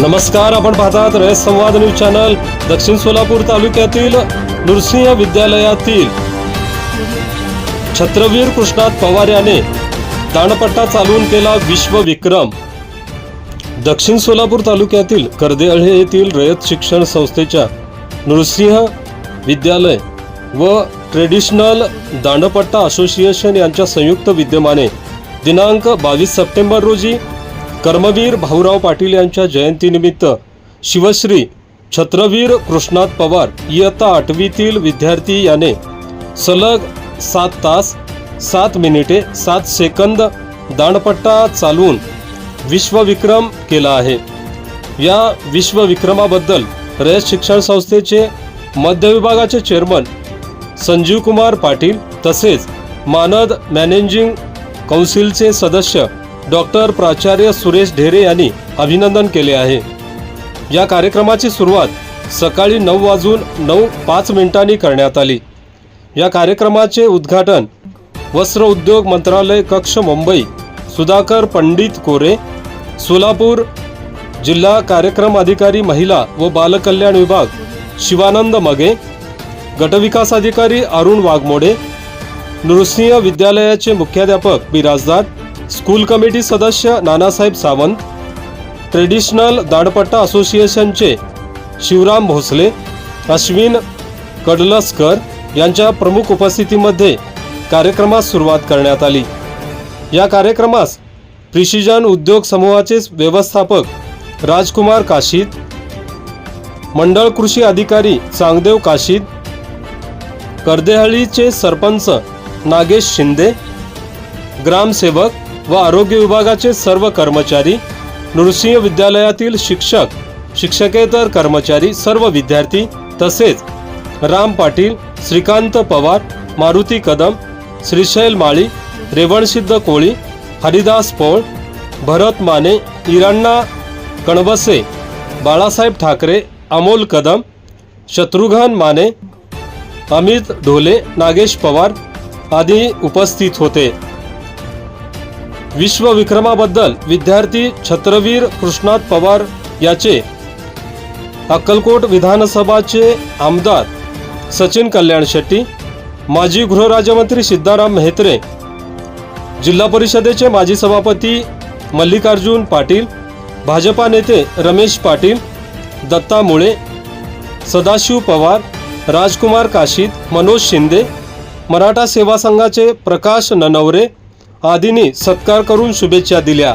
नमस्कार आपण पाहतात रयत संवाद न्यूज चॅनल दक्षिण सोलापूर तालुक्यातील नृसिंह विद्यालयातील. छत्रवीर कृष्णात पवार याने दाणपट्टा चालवून केला विश्व विक्रम दक्षिण सोलापूर तालुक्यातील कर्देअळे येथील रयत शिक्षण संस्थेच्या नृसिंह विद्यालय व ट्रेडिशनल दांडपट्टा असोसिएशन यांच्या संयुक्त विद्यमाने दिनांक बावीस सप्टेंबर रोजी कर्मवीर भाऊराव पाटील यांच्या जयंतीनिमित्त शिवश्री छत्रवीर कृष्णात पवार इयत्ता आठवीतील विद्यार्थी याने सलग सात तास सात मिनिटे सात सेकंद दांडपट्टा चालवून विश्वविक्रम केला आहे. या विश्वविक्रमाबद्दल रयत शिक्षण संस्थेचे मध्य विभागाचे चेअरमन संजीव कुमार पाटील तसेच मानद मॅनेजिंग कौन्सिलचे सदस्य डॉक्टर प्राचार्य सुरेश ढेरे यांनी अभिनंदन केले आहे. या कार्यक्रमाची सुरुवात सकाळी नऊ वाजून नऊ पाच मिनिटांनी करण्यात आली. या कार्यक्रमाचे उद्घाटन वस्त्र उद्योग मंत्रालय कक्ष मुंबई सुधाकर पंडित कोरे सोलापूर जिल्हा कार्यक्रम अधिकारी महिला व बालकल्याण विभाग शिवानंद मगे गटविकास अधिकारी अरुण वाघमोडे नृसिंह विद्यालयाचे मुख्याध्यापक बिराजदार स्कूल कमिटी सदस्य नानासाहेब सावंत ट्रेडिशनल दांडपट्टा असोसिएशनचे शिवराम भोसले अश्विन कडलसकर यांच्या प्रमुख उपस्थितीमध्ये कार्यक्रमास सुरुवात करण्यात आली. या कार्यक्रमास प्रिशिजन उद्योग समूहाचे व्यवस्थापक राजकुमार काशीद मंडळ कृषी अधिकारी चांगदेव काशीद कर्देहळीचे सरपंच नागेश शिंदे ग्रामसेवक व आरोग्य विभागाचे सर्व कर्मचारी नृसिंह विद्यालयातील शिक्षक शिक्षकेतर कर्मचारी सर्व विद्यार्थी तसेच राम पाटील श्रीकांत पवार मारुती कदम श्रीशैल माळी रेवणसिद्ध कोळी हरिदास पोळ भरत माने इराण्णा कणबसे बाळासाहेब ठाकरे अमोल कदम शत्रुघ्न माने अमित ढोले नागेश पवार आदी उपस्थित होते. विश्वविक्रमाबद्दल विद्यार्थी छत्रवीर कृष्णात पवार याचे अक्कलकोट विधानसभाचे आमदार सचिन कल्याण शेट्टी माजी गृहराज्यमंत्री सिद्धाराम मेहत्रे जिल्हा परिषदेचे माजी सभापती मल्लिकार्जुन पाटील भाजपा नेते रमेश पाटील दत्ता मुळे सदाशिव पवार राजकुमार काशीद मनोज शिंदे मराठा सेवा संघाचे प्रकाश ननवरे आदींनी सत्कार करून शुभेच्छा दिल्या.